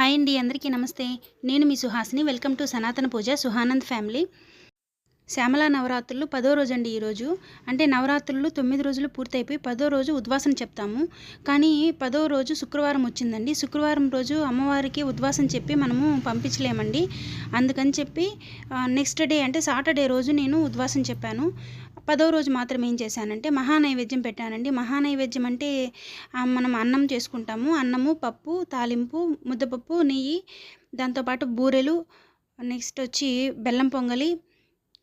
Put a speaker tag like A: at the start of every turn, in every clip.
A: Hi అండి అందరికీ నమస్తే. నేను మీ సుహాసిని. వెల్కమ్ టు సనాతన పూజ సుహానంద్ ఫ్యామిలీ. శ్యామల నవరాత్రులు పదో రోజు అండి ఈరోజు అంటే నవరాత్రులు తొమ్మిది రోజులు పూర్తయిపోయి పదో రోజు ఉద్వాసం చెప్తాము. కానీ పదో రోజు శుక్రవారం వచ్చిందండి. శుక్రవారం రోజు అమ్మవారికి ఉద్వాసం చెప్పి మనము పంపించలేమండి. అందుకని చెప్పి నెక్స్ట్ డే అంటే సాటర్డే రోజు నేను ఉద్వాసం చెప్పాను. పదో రోజు మాత్రం ఏం చేశానంటే మహానైవేద్యం పెట్టానండి. మహానైవేద్యం అంటే మనం అన్నం చేసుకుంటాము. అన్నము పప్పు తాలింపు ముద్దపప్పు నెయ్యి దాంతోపాటు బూరెలు నెక్స్ట్ వచ్చి బెల్లం పొంగలి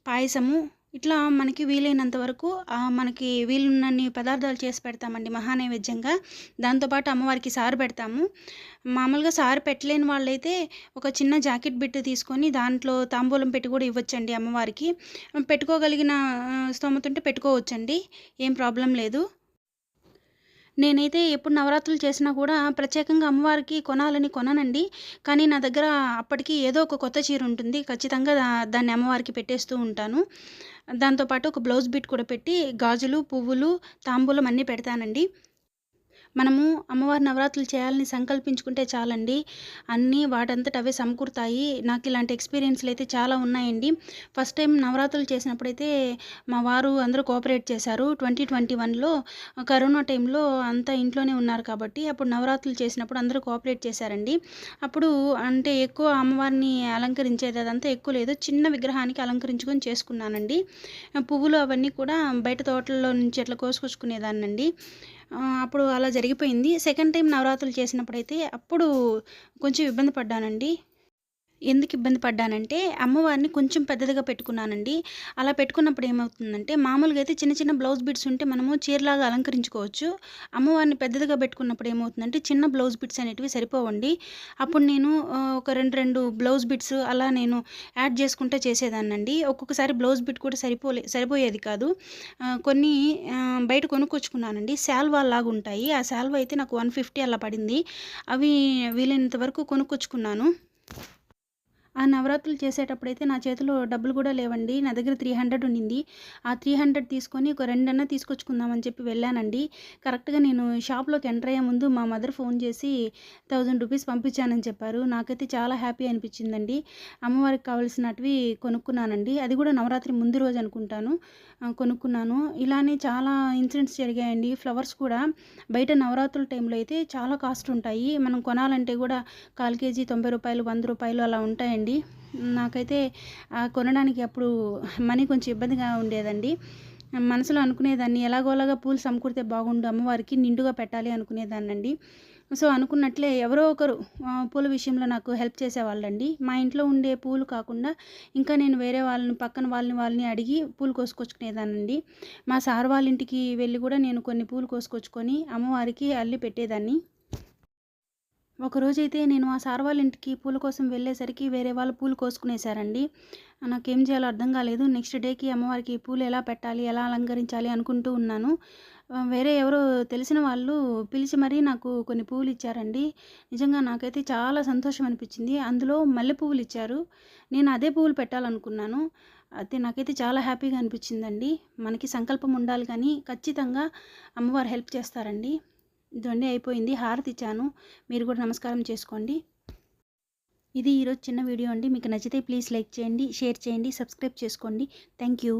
A: పాయసము ఇట్లా మనకి వీలైనంత వరకు మనకి వీలున్నన్ని పదార్థాలు చేసి పెడతామండి మహానైవేద్యంగా. దాంతోపాటు అమ్మవారికి సారు పెడతాము. మామూలుగా సారు పెట్టలేని వాళ్ళైతే ఒక చిన్న జాకెట్ బిట్టు తీసుకొని దాంట్లో తాంబూలం పెట్టి కూడా ఇవ్వచ్చండి అమ్మవారికి. పెట్టుకోగలిగిన స్తోమత ఉంటే పెట్టుకోవచ్చండి. ఏం ప్రాబ్లం లేదు. నేనైతే ఎప్పుడు నవరాత్రులు చేసినా కూడా ప్రత్యేకంగా అమ్మవారికి కొనాలని కొననండి. కానీ నా దగ్గర అప్పటికి ఏదో ఒక కొత్త చీర ఉంటుంది. ఖచ్చితంగా దాన్ని అమ్మవారికి పెట్టేస్తూ ఉంటాను. దాంతోపాటు ఒక బ్లౌజ్ బిట్ కూడా పెట్టి గాజులు పువ్వులు తాంబూలం అన్నీ పెడతానండి. మనము అమ్మవారి నవరాత్రులు చేయాలని సంకల్పించుకుంటే చాలండి. అన్నీ వాటంతట అవే సమకూరుతాయి. నాకు ఇలాంటి ఎక్స్పీరియన్స్లు అయితే చాలా ఉన్నాయండి. ఫస్ట్ టైం నవరాత్రులు చేసినప్పుడైతే మా వారు అందరూ కోఆపరేట్ చేశారు. ట్వంటీ ట్వంటీ వన్లో కరోనా టైంలో అంతా ఇంట్లోనే ఉన్నారు కాబట్టి అప్పుడు నవరాత్రులు చేసినప్పుడు అందరూ కోఆపరేట్ చేశారండి. అప్పుడు అంటే ఎక్కువ అమ్మవారిని అలంకరించేది అదంతా ఎక్కువ లేదు. చిన్న విగ్రహానికి అలంకరించుకొని చేసుకున్నానండి. పువ్వులు అవన్నీ కూడా బయట తోటల్లో నుంచి అట్లా కోసుకొచ్చుకునేదాన్నండి. అప్పుడు అలా జరిగిపోయింది. సెకండ్ టైం నవరాత్రులు చేసినప్పుడైతే అప్పుడు కొంచెం ఇబ్బంది పడ్డానండి. ఎందుకు ఇబ్బంది పడ్డానంటే అమ్మవారిని కొంచెం పెద్దదిగా పెట్టుకున్నానండి. అలా పెట్టుకున్నప్పుడు ఏమవుతుందంటే మామూలుగా అయితే చిన్న చిన్న బ్లౌజ్ బిట్స్ ఉంటే మనము చీరలాగా అలంకరించుకోవచ్చు. అమ్మవారిని పెద్దదిగా పెట్టుకున్నప్పుడు ఏమవుతుందంటే చిన్న బ్లౌజ్ బిట్స్ అనేటివి సరిపోవండి. అప్పుడు నేను ఒక రెండు రెండు బ్లౌజ్ బిట్స్ అలా నేను యాడ్ చేసుకుంటే చేసేదాన్నండి. ఒక్కొక్కసారి బ్లౌజ్ బిట్ కూడా సరిపోలే సరిపోయేది కాదు. కొన్ని బయట కొనుక్కొచ్చుకున్నానండి. శాల్వా లాగా ఉంటాయి. ఆ శాల్వా అయితే నాకు వన్ ఫిఫ్టీ అలా పడింది. అవి వీలైనంత వరకు కొనుక్కొచ్చుకున్నాను. ఆ నవరాత్రులు చేసేటప్పుడైతే నా చేతిలో డబ్బులు కూడా లేవండి. నా దగ్గర త్రీ హండ్రెడ్ ఉండింది. ఆ త్రీ హండ్రెడ్ తీసుకొని ఒక రెండన్నా తీసుకొచ్చుకుందామని చెప్పి వెళ్ళానండి. కరెక్ట్గా నేను షాప్లోకి ఎంటర్ అయ్యే ముందు మా మదర్ ఫోన్ చేసి థౌజండ్ రూపీస్ పంపించానని చెప్పారు. నాకైతే చాలా హ్యాపీ అనిపించిందండి. అమ్మవారికి కావాల్సినటివి కొనుక్కున్నానండి. అది కూడా నవరాత్రి ముందు రోజు అనుకుంటాను. కొనుక్కున్నాను. ఇలానే చాలా ఇన్సిడెంట్స్ జరిగాయండి. ఫ్లవర్స్ కూడా బయట నవరాత్రుల టైంలో అయితే చాలా కాస్ట్ ఉంటాయి. మనం కొనాలంటే కూడా కాల్ కేజీ తొంభై రూపాయలు వంద రూపాయలు అలా ఉంటాయండి. నాకైతే కొనడానికి అప్పుడు మనీ కొంచెం ఇబ్బందిగా ఉండేదండి. మనసులో అనుకునేదాన్ని ఎలాగోలాగా పూలు సమకూరితే బాగుండు అమ్మవారికి నిండుగా పెట్టాలి అనుకునేదాన్నండి. సో అనుకున్నట్లే ఎవరో ఒకరు పూల విషయంలో నాకు హెల్ప్ చేసేవాళ్ళండి. మా ఇంట్లో ఉండే పూలు కాకుండా ఇంకా నేను వేరే వాళ్ళని పక్కన వాళ్ళని వాళ్ళని అడిగి పూలు కోసుకొచ్చుకునేదానండి మా సార్ వాళ్ళ ఇంటికి వెళ్ళి కూడా నేను కొన్ని పూలు కోసుకొచ్చుకొని అమ్మవారికి అల్లి పెట్టేదాన్ని. ఒకరోజైతే నేను ఆ సార్ వాళ్ళ ఇంటికి పూల కోసం వెళ్ళేసరికి వేరే వాళ్ళు పూలు కోసుకునేసారండి నాకేం చేయాలో అర్థం కాలేదు. నెక్స్ట్ డేకి అమ్మవారికి పూలు ఎలా పెట్టాలి ఎలా అలంకరించాలి అనుకుంటూ ఉన్నాను. వేరే ఎవరో తెలిసిన వాళ్ళు పిలిచి మరీ నాకు కొన్ని పువ్వులు ఇచ్చారండి. నిజంగా నాకైతే చాలా సంతోషం అనిపించింది. అందులో మల్లె పువ్వులు ఇచ్చారు. నేను అదే పువ్వులు పెట్టాలనుకున్నాను. అయితే నాకైతే చాలా హ్యాపీగా అనిపించిందండి. మనకి సంకల్పం ఉండాలి కానీ ఖచ్చితంగా అమ్మవారు హెల్ప్ చేస్తారండి. ఇదండి అయిపోయింది. హారతి ఇచ్చాను. మీరు కూడా నమస్కారం చేసుకోండి. ఇది ఈరోజు చిన్న వీడియో అండి. మీకు నచ్చితే ప్లీజ్ లైక్ చేయండి షేర్ చేయండి సబ్స్క్రైబ్ చేసుకోండి. Thank you.